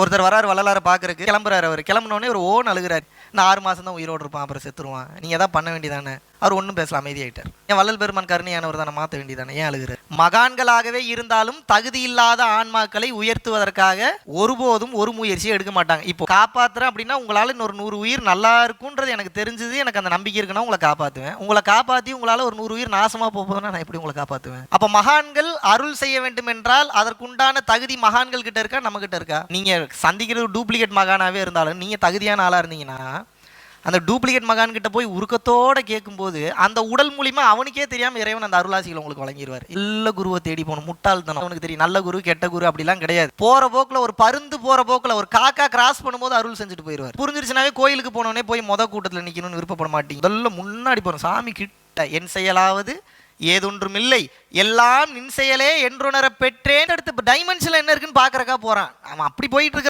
ஒருத்தர் வராரு வள்ளலார பாக்குறதுக்கு கிளம்புறாரு அவர். கிளம்புனோடனே ஒரு ஓன் அழுகுறாரு. நான் ஆறு மாசம் தான் உயிரோடு இருப்பான் அப்புறம் செத்துருவான். நீங்க ஏதாவது பண்ண வேண்டியதானே? அவர் ஒன்றும் பேசல அமைதியாயிட்டார். ஏன் வள்ளல் பெருமான் கருணையானவர் தானே மாற்ற வேண்டியதானே? ஏன் அழுகிறார்? மகான்களாகவே இருந்தாலும் தகுதி இல்லாத ஆன்மாக்களை உயர்த்துவதற்காக ஒருபோதும் ஒரு முயற்சியை எடுக்க மாட்டாங்க. இப்போ காப்பாத்துறேன் அப்படின்னா உங்களால இன்னொரு நூறு உயிர் நல்லா இருக்குன்றது எனக்கு தெரிஞ்சது. எனக்கு அந்த நம்பிக்கை இருக்குன்னா உங்களை காப்பாத்துவேன். உங்களை காப்பாத்தி உங்களால ஒரு நூறு உயிர் நாசமா போகுதுன்னா நான் எப்படி உங்களை காப்பாத்துவேன்? அப்ப மகான்கள் அருள் செய்ய வேண்டும் என்றால் அதற்குண்டான தகுதி மகான்கள் கிட்ட இருக்கா? நம்ம கிட்ட இருக்கா? நீ நீங்கள் சந்திக்கிறது டூப்ளிகேட் மகானாவே இருந்தாலும் நீங்கள் தகுதியான ஆளாக இருந்தீங்கன்னா அந்த டூப்ளிகேட் மகான்கிட்ட போய் உருக்கத்தோடு கேட்கும்போது அந்த உடல் மூலிமா அவனுக்கே தெரியாமல் இறைவன் அந்த அருளாசிகள் உங்களுக்கு வழங்கிடுவார் நல்ல குருவை தேடி போகணும். முட்டாள்தனம். அவனுக்கு தெரியும். நல்ல குரு கெட்ட குரு அப்படிலாம் கிடையாது. போகிற போக்கில் ஒரு பருந்து போகிற போக்கில் ஒரு காக்கா கிராஸ் பண்ணும்போது அருள் செஞ்சுட்டு போயிடுவார் புரிஞ்சிருச்சுனாவே கோயிலுக்கு போனோடனே போய் மொத கூட்டத்தில் நிற்கணும்னு விருப்பப்பட மாட்டீங்க. முதல்ல முன்னாடி போகணும் சாமி கிட்ட என் செயலாவது ஏதொன்றுமில்லை. எல்லாம் நின் செயலே என்றுணர பெற்றேன். அடுத்து டைமென்ஷன்ல என்ன இருக்குன்னு பாக்குறக்கா போறான். அவன் அப்படி போயிட்டு இருக்க